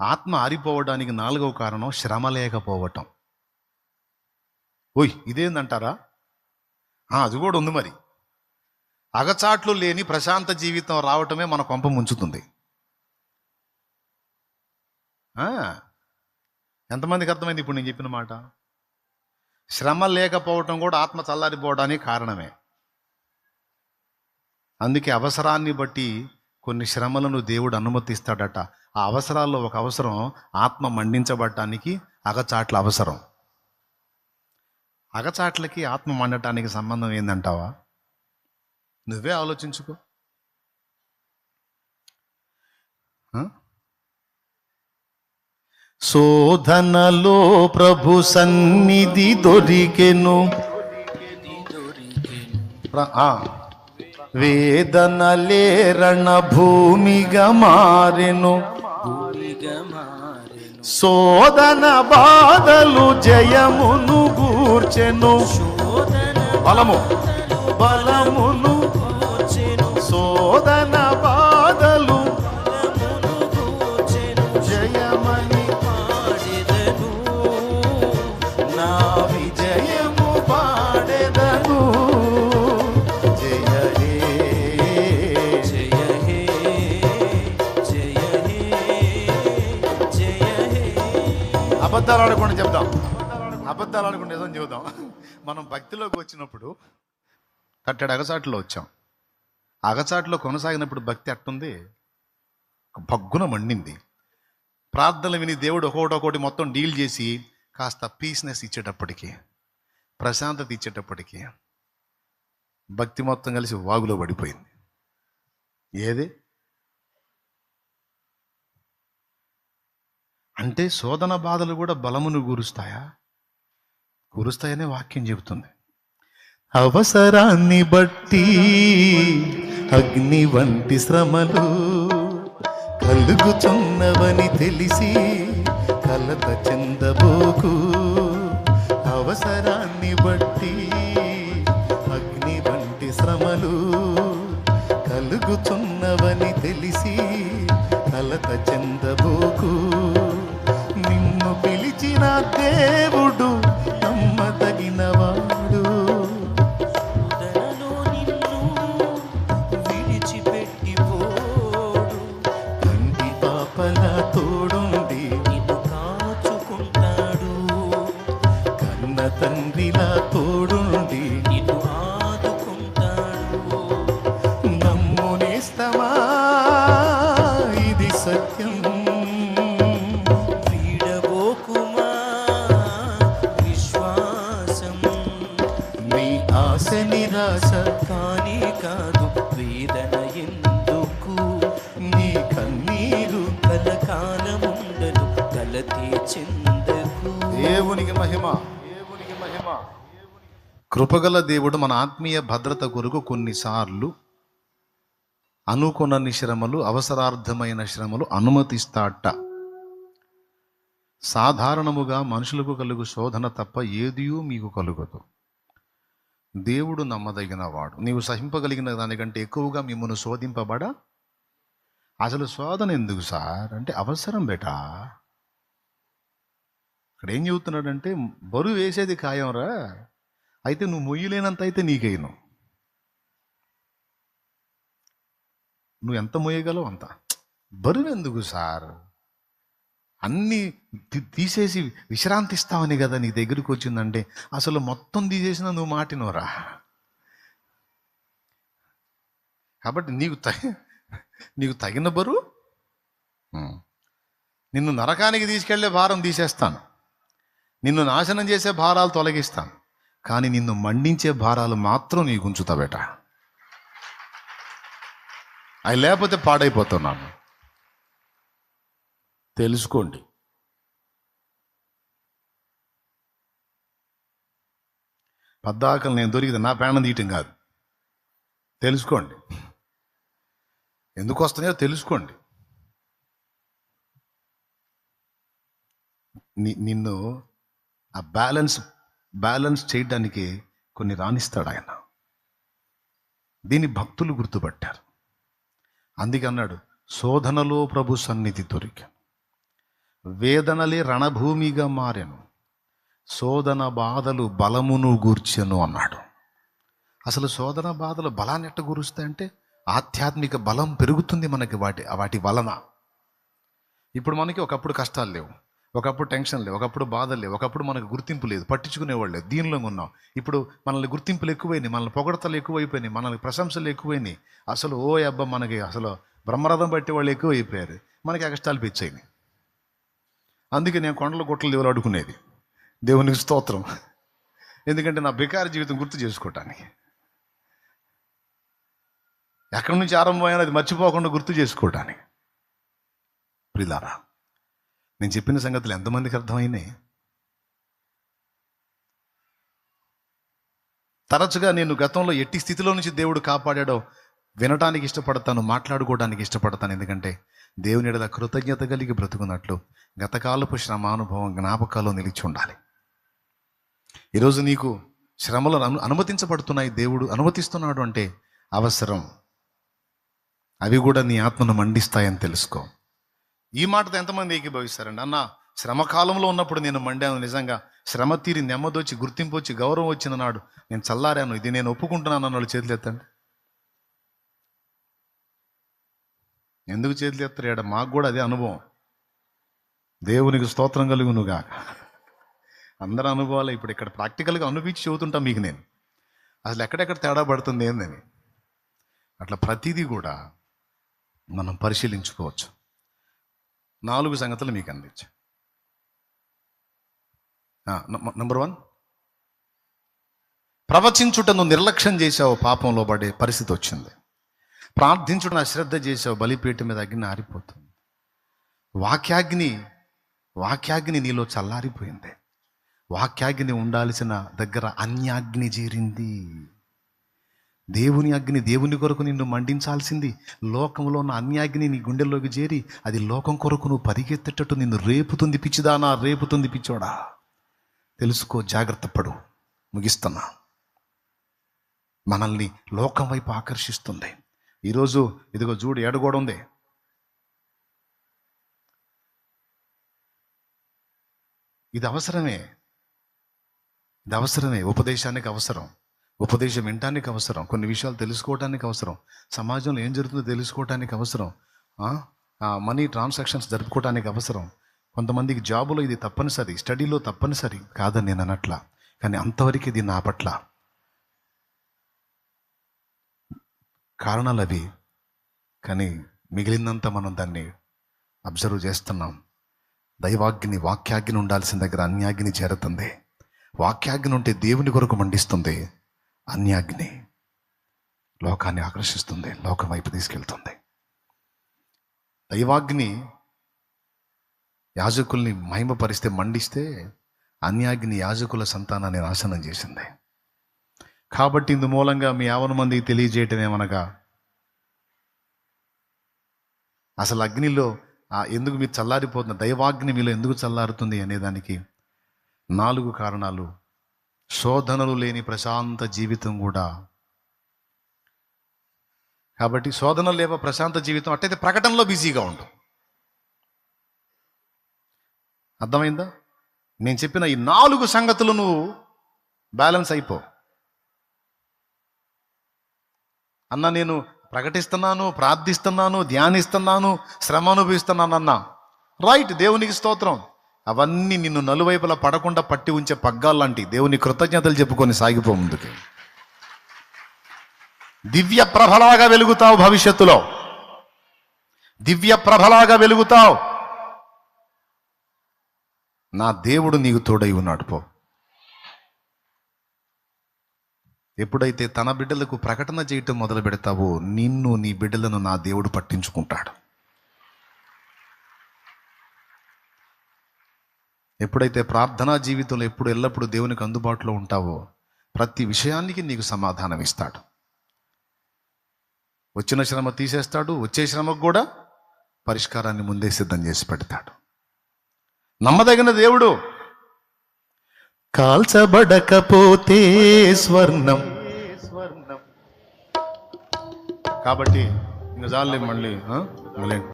ఆత్మ ఆరిపోవడానికి నాలుగవ కారణం శ్రమ లేకపోవటం. ఓయ్ ఇదేందంటారా? అది కూడా ఉంది మరి. అగచాట్లు లేని ప్రశాంత జీవితం రావటమే మన కొంప ముంచుతుంది. ఎంతమందికి అర్థమైంది ఇప్పుడు నేను చెప్పిన మాట? శ్రమ లేకపోవటం కూడా ఆత్మ చల్లారిపోవడానికి కారణమే. అందుకే అవసరాన్ని బట్టి కొన్ని శ్రమలను దేవుడు అనుమతిస్తాడట. ఆ అవసరాల్లో ఒక అవసరం ఆత్మ మండించబడటానికి అగచాట్ల అవసరం. అగచాట్లకి ఆత్మ మండటానికి సంబంధం ఏందంటావా? నువ్వే ఆలోచించుకో? శోధనలో ప్రభు సన్నిధి దొరికెను. ప్ర- వేదనలే రణ భూమిగా మారెను. శోధన బాధలు జయమును గూర్చెను. బలము. ఆడకుండా చెప్దాం. అబద్ధాలు ఆడకుండా నిజం చెబుదాం. మనం భక్తిలోకి వచ్చినప్పుడు కట్టడి అగచాట్లో వచ్చాం. అగచాట్లో కొనసాగినప్పుడు భక్తి అట్టుంది. ఒక భగ్గున మండింది. ప్రార్థనలు విని దేవుడు ఒకటి ఒకటి మొత్తం డీల్ చేసి కాస్త పీస్నెస్ ఇచ్చేటప్పటికి ప్రశాంతత ఇచ్చేటప్పటికి భక్తి మొత్తం కలిసి వాగులో పడిపోయింది. ఏది? అంటే శోధన బాధలు కూడా బలమును గురుస్తాయా? గురుస్తాయనే వాక్యం చెబుతుంది. అవసరాన్ని బట్టి అగ్ని వంటి శ్రమలు కలుగుచున్నవని తెలిసి కలత చెందబోకు. అవసరాన్ని బట్టి అగ్ని వంటి శ్రమలు కలుగుచున్నవని తెలిసి కలత చెందబోకు. నిన్ను పిలిచిన దేవుడు నమ్మదగినవాడు. కంటి పాపల తోడుండి కన్న తండ్రిలా తోడుండి ఆశ నిరాశ కానీ కాదు వేదన ఎందుకు? నీ కన్నీరు కలకాలముండదు కలతి చెందకు. దేవునికి మహిమ దేవునికి మహిమ. కృపగల దేవుడు మన ఆత్మీయ భద్రత కొరకు కొన్నిసార్లు అనుకొనని శ్రమలు అవసరార్థమైన శ్రమలు అనుమతిస్తాట. సాధారణముగా మనుషులకు కలుగు శోధన తప్ప ఏదియూ మీకు కలుగదు. దేవుడు నమ్మదగిన వాడు నీవు సహింపగలిగిన దానికంటే ఎక్కువగా మిమ్మల్ని శోధింపబడ? అసలు శోధన ఎందుకు సార్? అంటే అవసరం బేటా? ఇక్కడ ఏం చెబుతున్నాడంటే బరువు వేసేది ఖాయంరా అయితే నువ్వు మొయ్యలేనంత అయితే నీకైను. నువ్వు ఎంత మొయ్యగలవు అంత? బరువు ఎందుకు సార్? అన్నీ తీసేసి విశ్రాంతి ఇస్తామని కదా నీ దగ్గరికి వచ్చిందంటే అసలు మొత్తం తీసేసిన నువ్వు మాటినోరా? కాబట్టి నీకు తగి నీకు తగిన బరువు? నిన్ను నరకానికి తీసుకెళ్ళే భారం తీసేస్తాను. నిన్ను నాశనం చేసే భారాలు తొలగిస్తాను. కానీ నిన్ను మండించే భారాలు మాత్రం నీకు ఉంచుతా బేట అవి లేకపోతే పాడైపోతున్నాను తెలుసుకోండి. పద్దాకలు నేను దొరికితే నా ప్రాణం తీయటం కాదు. తెలుసుకోండి. ఎందుకు వస్తున్నాయో తెలుసుకోండి. నిన్ను ఆ బ్యాలెన్స్ బ్యాలెన్స్ చేయడానికి కొన్ని రాణిస్తాడు ఆయన. దీన్ని భక్తులు గుర్తుపట్టారు. అందుకే అన్నాడు శోధనలో ప్రభు సన్నిధి దొరికాను. వేదనలే రణభూమిగా మారెను. శోధన బాధలు బలమును గూర్చెను అన్నాడు. అసలు శోధన బాధలు బలాన్ని ఎట్ట గురుస్తాయంటే ఆధ్యాత్మిక బలం పెరుగుతుంది మనకి వాటి వాటి వలన. ఇప్పుడు మనకి ఒకప్పుడు కష్టాలు లేవు. ఒకప్పుడు టెన్షన్ లేవు. ఒకప్పుడు బాధలు లేవు. ఒకప్పుడు మనకు గుర్తింపు లేదు. పట్టించుకునేవాళ్ళు లేదు దీనిలో ఉన్నాం. ఇప్పుడు మనల్ని గుర్తింపులు ఎక్కువైనాయి. మనల్ని పొగడతలు ఎక్కువైపోయినాయి. మనల్ని ప్రశంసలు ఎక్కువైనాయి. అసలు ఓ అబ్బా మనకి అసలు బ్రహ్మరథం పట్టే వాళ్ళు ఎక్కువైపోయారు. మనకి ఆ కష్టాలు పిచ్చయినాయి అందుకే నేను కొండల గుట్టలు దేవులాడుకునేది. దేవునికి స్తోత్రం. ఎందుకంటే నా బికార జీవితం గుర్తు చేసుకోవటానికి ఎక్కడి నుంచి ఆరంభమైనా అది మర్చిపోకుండా గుర్తు చేసుకోవటానికి ప్రిలారా నేను చెప్పిన సంగతులు ఎంతమందికి అర్థమైనాయి? తరచుగా నేను గతంలో ఎట్టి స్థితిలో నుంచి దేవుడు కాపాడాడో వినటానికి ఇష్టపడతాను మాట్లాడుకోవడానికి ఇష్టపడతాను. ఎందుకంటే దేవుని ఎడల కృతజ్ఞత కలిగి బ్రతుకున్నట్లు గతకాలపు శ్రమానుభవం జ్ఞాపకాల్లో నిలిచి ఉండాలి. ఈరోజు నీకు శ్రమలు అను అనుమతించబడుతున్నాయి దేవుడు అనుమతిస్తున్నాడు అంటే అవసరం. అవి కూడా నీ ఆత్మను మండిస్తాయని తెలుసుకో. ఈ మాటతో ఎంతమంది ఏకీభవిస్తారండి? అన్న శ్రమ కాలంలో ఉన్నప్పుడు నేను మండాను. నిజంగా శ్రమ తీరి నెమ్మదొచ్చి గుర్తింపు వచ్చి గౌరవం వచ్చిన నాడు నేను చల్లారాను. ఇది నేను ఒప్పుకుంటున్నాను అన్న వాళ్ళు చేతులు ఎత్తండి. ఎందుకు చేతులు ఎత్తలేడ? మాకు కూడా అదే అనుభవం. దేవునికి స్తోత్రం కలుగునుగా అందరి అనుభవాలు ఇప్పుడు ఇక్కడ ప్రాక్టికల్గా అనిపించి చెబుతుంటా మీకు నేను. అసలు ఎక్కడెక్కడ తేడా పడుతుంది ఏందని. అట్లా ప్రతిదీ కూడా మనం పరిశీలించుకోవచ్చు. నాలుగు సంగతులు మీకు అందించా. నంబర్ వన్ ప్రవచించుటను నిర్లక్ష్యం చేసావు పాపంలో పడే పరిస్థితి వచ్చింది. ప్రార్థించడం అశ్రద్ధ చేసావు బలిపీఠం మీద అగ్ని ఆరిపోతుంది వాక్యాగ్ని వాక్యాగ్ని నీలో చల్లారిపోయింది. వాక్యాగ్ని ఉండాల్సిన దగ్గర అన్యాగ్ని జీరింది దేవుని అగ్ని దేవుని కొరకు నిన్ను మండించాల్సింది. లోకంలో ఉన్న అన్యాగ్ని నీ గుండెల్లోకి చేరి అది లోకం కొరకు నువ్వు పరిగెత్తేటట్టు నిన్ను రేపుతుంది పిచ్చిదానా రేపుతుంది పిచ్చోడా? తెలుసుకో జాగ్రత్త పడు. ముగిస్తున్నా. మనల్ని లోకం వైపు ఆకర్షిస్తుంది. ఈరోజు ఇదిగో చూడు ఏడగోడ ఉంది. ఇది అవసరమే. ఇది అవసరమే. ఉపదేశానికి అవసరం. ఉపదేశం వినటానికి అవసరం. కొన్ని విషయాలు తెలుసుకోవడానికి అవసరం. సమాజంలో ఏం జరుగుతుందో తెలుసుకోవడానికి అవసరం. మనీ ట్రాన్సాక్షన్స్ జరుపుకోవడానికి అవసరం. కొంతమందికి జాబులో ఇది తప్పనిసరి స్టడీలో తప్పనిసరి కాదని నేను అనట్లా. కానీ అంతవరకు ఇది నా పట్ల. కారణాలు అవి కానీ మిగిలినంత మనం దాన్ని అబ్జర్వ్ చేస్తున్నాం. దైవాగ్ని వాక్యాగ్ని ఉండాల్సిన దగ్గర అన్యాగ్ని చేరుతుంది. వాక్యాగ్ని ఉంటే దేవుని కొరకు మండిస్తుంది. అన్యాగ్ని లోకాన్ని ఆకర్షిస్తుంది లోకం వైపు తీసుకెళ్తుంది. దైవాగ్ని యాజకుల్ని మహిమపరిస్తే మండిస్తే అన్యాగ్ని యాజకుల సంతానాన్ని నాశనం చేసింది. కాబట్టి ఇందు మూలంగా మీ యావన మందికి తెలియజేయటం ఏమనగా అసలు అగ్నిలో ఎందుకు మీరు చల్లారిపోతున్న దైవాగ్ని మీలో ఎందుకు చల్లారుతుంది అనేదానికి నాలుగు కారణాలు. శోధనలు లేని ప్రశాంత జీవితం కూడా. కాబట్టి శోధనలు లేవ ప్రశాంత జీవితం అట్టయితే ప్రకటనలో బిజీగా ఉండు. అర్థమైందా? నేను చెప్పిన ఈ నాలుగు సంగతులు నువ్వు బ్యాలెన్స్ అయిపో. అన్న నేను ప్రకటిస్తున్నాను ప్రార్థిస్తున్నాను ధ్యానిస్తున్నాను శ్రమ అనుభవిస్తున్నాను అన్న. రైట్ దేవునికి స్తోత్రం. అవన్నీ నిన్ను నలువైపులా పడకుండా పట్టి ఉంచే పగ్గాలంటి దేవుని కృతజ్ఞతలు చెప్పుకొని సాగిపో ముందుకి. దివ్య ప్రభలాగా వెలుగుతావు భవిష్యత్తులో. దివ్య ప్రభలాగా వెలుగుతావు. నా దేవుడు నీకు తోడై ఉన్నాడు పో. ఎప్పుడైతే తన బిడ్డలకు ప్రకటన చేయటం మొదలు పెడతావో నిన్ను నీ బిడ్డలను నా దేవుడు పట్టించుకుంటాడు. ఎప్పుడైతే ప్రార్థనా జీవితంలో ఎప్పుడు ఎల్లప్పుడూ దేవునికి అందుబాటులో ఉంటావో ప్రతి విషయానికి నీకు సమాధానం ఇస్తాడు. వచ్చిన శ్రమ తీసేస్తాడు వచ్చే శ్రమకు కూడా పరిష్కారాన్ని ముందే సిద్ధం చేసి పెడతాడు. నమ్మదగిన దేవుడు కాల్చబడకపోతే స్వర్ణం. కాబట్టి ఇంకా చాలే మళ్ళీ మళ్ళీ.